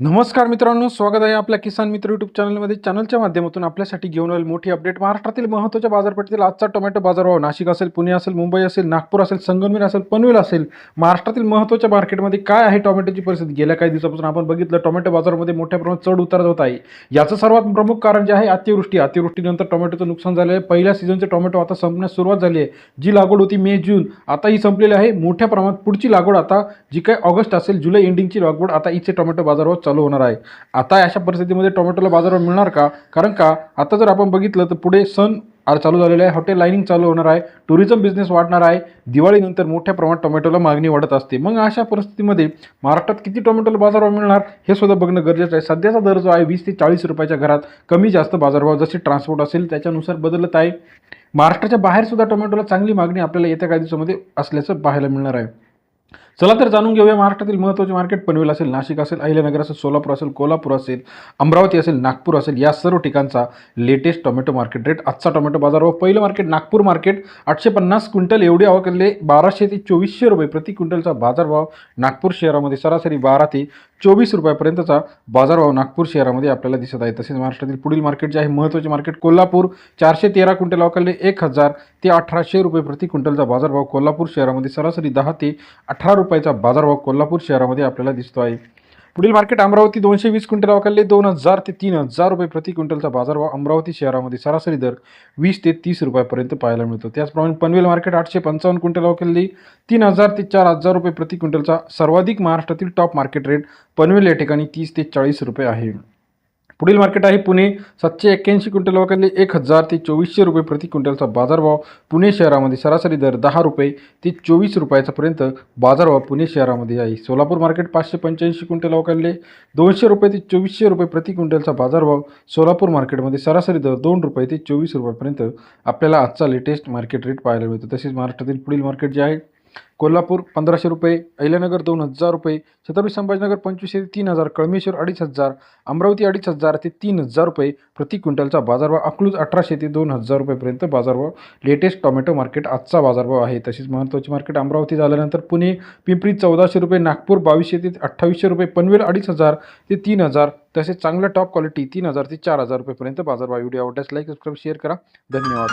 नमस्कार मित्रांनो स्वागत आहे आपल्या किसान मित्र युट्यूब चॅनलमध्ये चॅनलच्या माध्यमातून आपल्यासाठी घेऊन आलेली मोठी अपडेट महाराष्ट्रातील महत्त्वाच्या बाजारपेठेतील आजचा टोमॅटो बाजारभाव नाशिक असेल पुणे असेल मुंबई असेल नागपूर असेल संगमनेर असेल पनवेल असेल महाराष्ट्रातील महत्त्वाच्या मार्केटमध्ये काय आहे टोमॅटोची परिस्थिती? गेल्या काही दिवसापासून आपण बघितलं टोमॅटो बाजारामध्ये मोठ्या प्रमाणात चढ उतार होत आहे. याचं सर्वात प्रमुख कारण जे आहे अतिवृष्टी. अतिवृष्टीनंतर टोमॅटोचं नुकसान झालं आहे. पहिल्या सीझनचे टोमॅटो आता संपण्यास सुरुवात झाली आहे. जी लागवड होती मे जून आता ही संपलेली आहे. मोठ्या प्रमाणात पुढची लागवड आता जी काही ऑगस्ट असेल जुलै एंडिंगची लागवड आता इथे टोमॅटो बाजारभाव चालू होणार आहे. आता अशा परिस्थितीमध्ये टोमॅटोला बाजारभाव मिळणार का? कारण का आता जर आपण बघितलं तर पुढे सण चालू झालेले आहे. हॉटेल लाईनिंग चालू होणार आहे. टुरिझम बिझनेस वाढणार आहे. दिवाळीनंतर मोठ्या प्रमाणात टोमॅटोला मागणी वाढत असते. मग अशा परिस्थितीमध्ये महाराष्ट्रात किती टोमॅटोला बाजारभाव मिळणार हे सुद्धा बघणं गरजेचं आहे. सध्याचा दर जो आहे वीस ते चाळीस रुपयाच्या घरात कमी जास्त बाजारभाव जसे ट्रान्सपोर्ट असेल त्याच्यानुसार बदलत आहे. महाराष्ट्राच्या बाहेर सुद्धा टोमॅटोला चांगली मागणी आपल्याला येत्या काही दिवसामध्ये असल्याचं पाहायला मिळणार आहे. चला तर जाणून घेऊया महाराष्ट्रातील महत्त्वाचे मार्केट पनवेल असेल नाशिक असेल अहिल्यानगर असेल सोलापूर असेल कोल्हापूर असेल अमरावती असेल नागपूर असेल या सर्व ठिकाणचा लेटेस्ट टोमॅटो मार्केट रेट आजचा टोमॅटो बाजार व पहिलं मार्केट नागपूर मार्केट आठशे पन्नास क्विंटल एवढे आवकले बाराशे ते चोवीसशे रुपये प्रति क्विंटलचा बाजारभाव नागपूर शहरामध्ये सरासरी बारा ते चोवीस रुपयापर्यंतचा बाजारभाव नागपूर शहरामध्ये आपल्याला दिसत आहे. तसेच महाराष्ट्रातील पुढील मार्केट जे आहे महत्त्वाचे मार्केट कोल्हापूर. चारशे तेरा क्विंटल अवकाले एक हजार. ते अठराशे रुपये प्रति क्विंटलचा बाजारभाव कोल्हापूर शहरामध्ये सरासरी दहा ते अठरा रुपयाचा बाजारभाव कोल्हापूर शहरामध्ये आपल्याला दिसतो आहे. पुढील मार्केट अमरावती दोनशे वीस क्विंटल अवकाले दोन हजार ते तीन हजार रुपये प्रति क्विंटलचा बाजारभाव अमरावती शहरामध्ये सरासरी दर वीस ते तीस रुपयापर्यंत पाहायला मिळतो. त्याचप्रमाणे पनवेल मार्केट आठशे पंचावन्न क्विंटल अवकाले तीन हजार ते चार हजार रुपये प्रति क्विंटलचा सर्वाधिक महाराष्ट्रातील टॉप मार्केट रेट पनवेल या ठिकाणी तीस ते चाळीस रुपये आहे. पुढील मार्केट आहे पुणे. सातशे एक्क्याऐंशी क्विंटल वगैरे एक हजार ते चोवीसशे रुपये प्रति क्विंटलचा बाजारभाव. पुणे शहरामध्ये सरासरी दर दहा रुपये ते चोवीस रुपयाचापर्यंत बाजारभाव पुणे शहरामध्ये आहे. सोलापूर मार्केट पाचशे पंच्याऐंशी क्विंटल वगैरे दोनशे रुपये ते चोवीसशे रुपये प्रति क्विंटलचा बाजारभाव. सोलापूर मार्केटमध्ये सरासरी दर दोन रुपये ते चोवीस रुपयापर्यंत आपल्याला आजचा लेटेस्ट मार्केट रेट पाहायला मिळतो. तसेच महाराष्ट्रातील पुढील मार्केट जे आहे कोल्हापूर पंधराशे रुपये अहिल्यानगर दोन हजार रुपये छत्रपती संभाजीनगर पंचवीसशे ते तीन हजार कळमेश्वर अडीच हजार अमरावती अडीच हजार ते तीन हजार रुपये प्रति क्विंटलचा बाजारभाव अकलूज अठराशे ते दोन हजार रुपयेपर्यंत बाजारभाव. लेटेस्ट टोमॅटो मार्केट आजचा बाजारभाव आहे. तसेच महत्त्वाचे मार्केट अमरावती झाल्यानंतर पुणे पिंपरी चौदाशे रुपये नागपूर बावीसशे ते अठ्ठावीसशे रुपये पनवेल अडीच हजार ते तीन हजार तसेच चांगल्या टॉप क्वालिटी तीन हजार ते चार हजार रुपयेपर्यंत बाजारभाव. व्हिडिओ आवडल्यास लाईक सबस्क्राईब शेअर करा. धन्यवाद.